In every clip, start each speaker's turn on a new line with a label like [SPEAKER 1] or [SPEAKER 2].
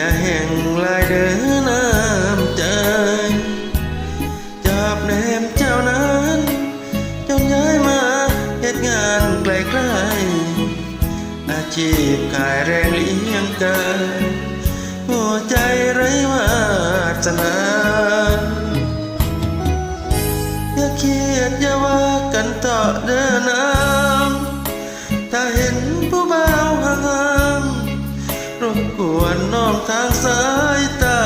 [SPEAKER 1] ลายเดินน้ำใจจับแนมเจ้านั้นจนย้ายมาเหตุงานไกลๆอาชีพขายแรงเลี้ยงกายหัวใจไร้วาสนาอย่าเครียดอย่าว่ากันต่อเดินน้ำถ้าเห็น วนน้องทางสายตา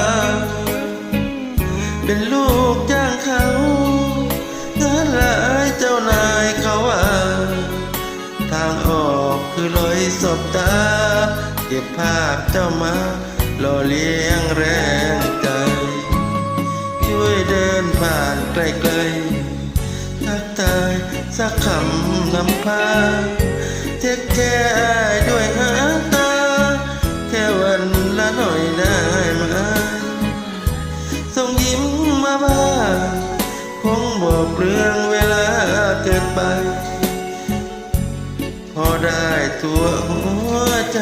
[SPEAKER 1] เป็นลูกจ้างเขางานหลายเจ้านายเขาว่า ทางออกคือลอยสบตา เก็บภาพเจ้ามาหล่อเลี้ยงแรงใจ ช่วยเดินผ่านไกลๆทักทายสักคำนำพาเท ส่งยิ้มมาบ้างคงบอกเรื่องเวลาเกินไป พอได้ตัวหัวใจ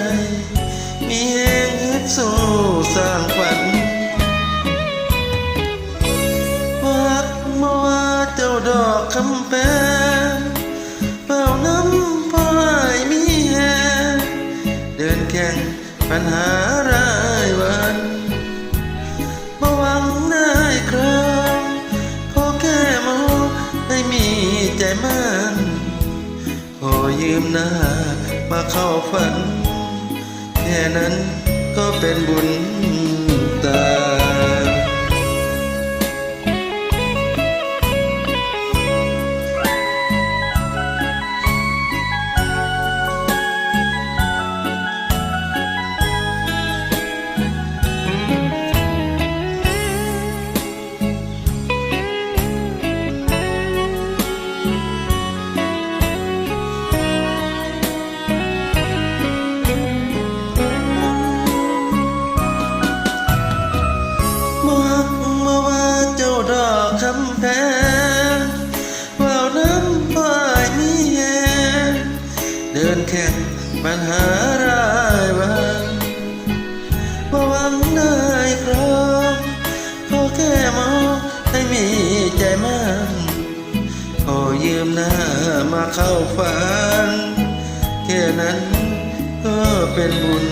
[SPEAKER 1] มีแหงฮึดสู้สร้างฝันวักมาว่าเจ้าดอกคำแปงเป่าน้ำพอให้มีแหงเดินแข่งปัญหา ยืมหน้ามาเข้าฝัน แค่นั้นก็เป็นบุญ แว่าวน้ำพายมีแหงเดินแข่งปัญหารายวันบ่หวังได้ครองขอแค่มองให้มีใจมันขอยืมหน้ามาเข้าฝันแค่นั้นก็เป็นบุญ